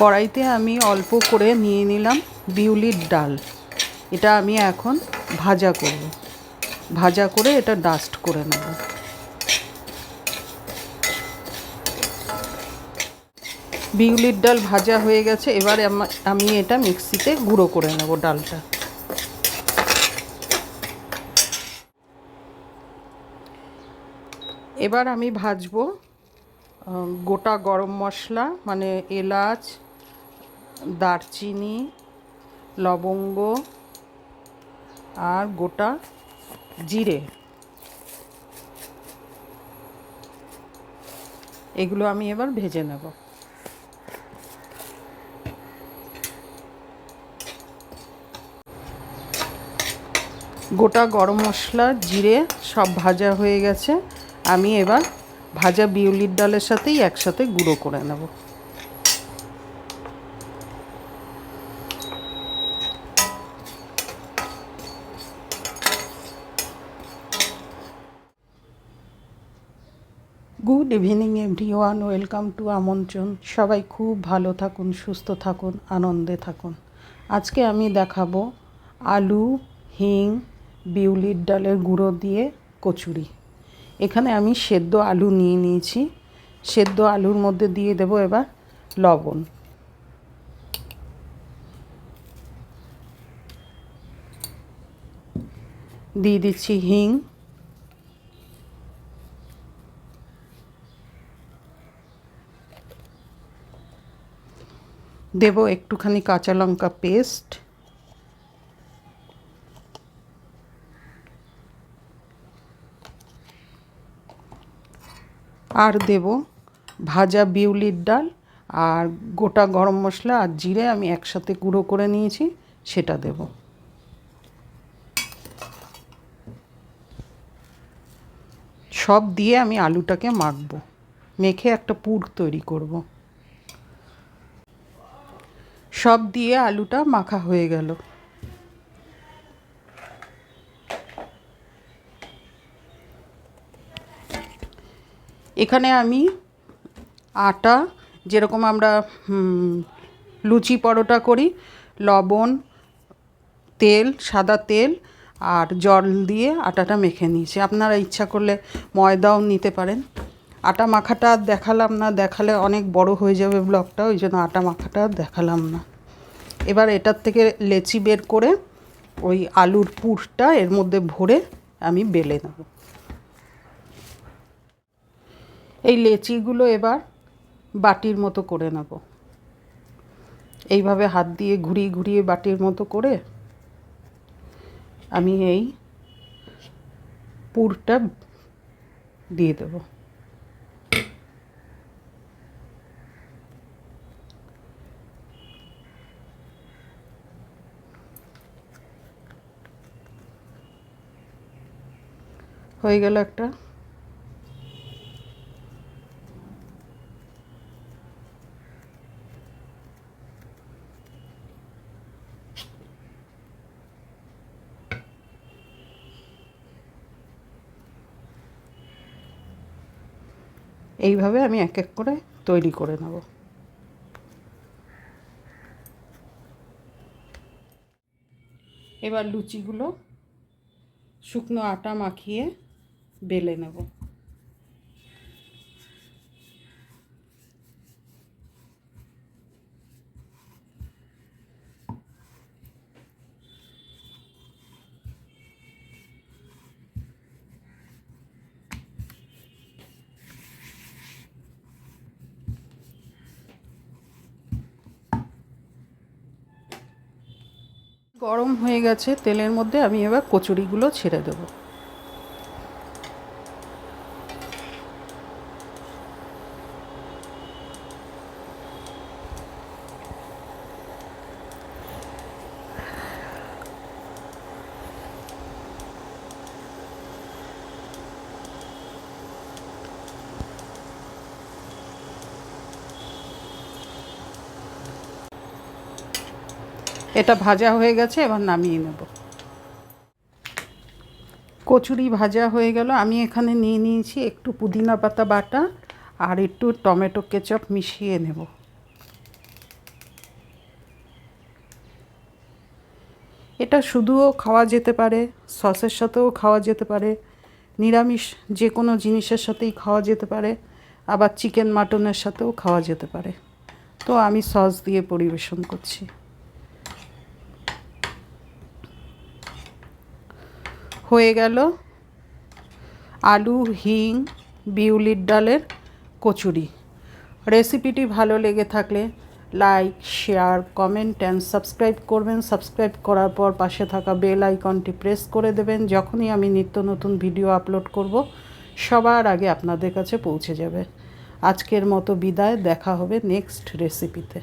কড়াইতে আমি অল্প করে নিয়ে নিলাম বিউলির ডাল। এটা আমি এখন ভাজা করব। ভাজা করে এটা ডাস্ট করে নেব। বিউলির ডাল ভাজা হয়ে গেছে, এবারে আমা- এটা মিক্সিতে গুঁড়ো করে নেব ডালটা। এবার আমি ভাজবো গোটা গরম মশলা মানে এলাচ দারচিনি, লবঙ্গ আর গোটা জিরে। এগুলো আমি এবার ভেজে নেব। গোটা গরম মশলা, জিরে সব ভাজা হয়ে গেছে। আমি এবার ভাজা বিউলির ডালের সাথেই একসাথে গুঁড়ো করে নেব। Good evening everyone welcome to আমন্ত্রণ সবাই খুব ভালো থাকুন, সুস্থ থাকুন, আনন্দে থাকুন। আজকে আমি দেখাবো আলু, হিং, বিউলির ডালের গুঁড়ো দিয়ে কচুরি। এখানে আমি সেদ্ধ আলু নিয়ে নিয়েছি। সেদ্ধ আলুর মধ্যে দিয়ে দেবো এবার লবণ। দিয়ে দিচ্ছি হিং। দেব একটুখানি কাঁচা লঙ্কা পেস্ট। আর দেব ভাজা বিউলির ডাল আর গোটা গরম মশলা আর জিরে আমি একসাথে গুঁড়ো করে নিয়েছি, সেটা দেব। সব দিয়ে আমি আলুটাকে মাখবো, মেখে একটা পুর তৈরি করব। সব দিয়ে আলুটা মাখা হয়ে গেল। এখানে আমি আটা, যেরকম আমরা লুচি পরোটা করি, লবণ, তেল, সাদা তেল আর জল দিয়ে আটাটা মেখে নিয়েছি। আপনারা ইচ্ছা করলে ময়দাও নিতে পারেন। আটা মাখাটা আর দেখালাম না, দেখালে অনেক বড় হয়ে যাবে ব্লগটা, ওই জন্য আটা মাখাটা আর দেখালাম না। এবার এটার থেকে লেচি বের করে ওই আলুর পুরটা এর মধ্যে ভরে আমি বেলে নেব। এই লেচিগুলো এবার বাটির মতো করে নেব। এইভাবে হাত দিয়ে ঘুরিয়ে ঘুরিয়ে বাটির মতো করে আমি এই পুরটা দিয়ে দেব। হয়ে গেল একটা। এইভাবে আমি এক এক করে তৈরি করে নেব। এবার লুচিগুলো শুকনো আটা মাখিয়ে বেলে নেব। গরম হয়ে গেছে তেলের মধ্যে আমি এবার কচুরিগুলো ছেড়ে দেবো। এটা ভাজা হয়ে গেছে, এবার নামিয়ে নেব। কচুরি ভাজা হয়ে গেল। আমি এখানে নিয়ে নিয়েছি একটু পুদিনা পাতা বাটা আর একটু টমেটো কেচাপ মিশিয়ে নেব। এটা শুধুও খাওয়া যেতে পারে, সসের সাথেও খাওয়া যেতে পারে, নিরামিষ যে কোনো জিনিসের সাথেই খাওয়া যেতে পারে, আবার চিকেন মাটনের সাথেও খাওয়া যেতে পারে। তো আমি সস দিয়ে পরিবেশন করছি। হয়ে গেল আলু, হিং, বিউলির ডালের কচুরি। রেসিপিটি ভালো লেগে থাকলে like, share, comment and subscribe করবেন। সাবস্ক্রাইব করার পর পাশে থাকা বেল আইকনটি প্রেস করে দেবেন। যখনই আমি নিত্য নতুন ভিডিও আপলোড করব, সবার আগে আপনাদের কাছে পৌঁছে যাবে। আজকের মতো বিদায়, দেখা হবে নেক্সট রেসিপিতে।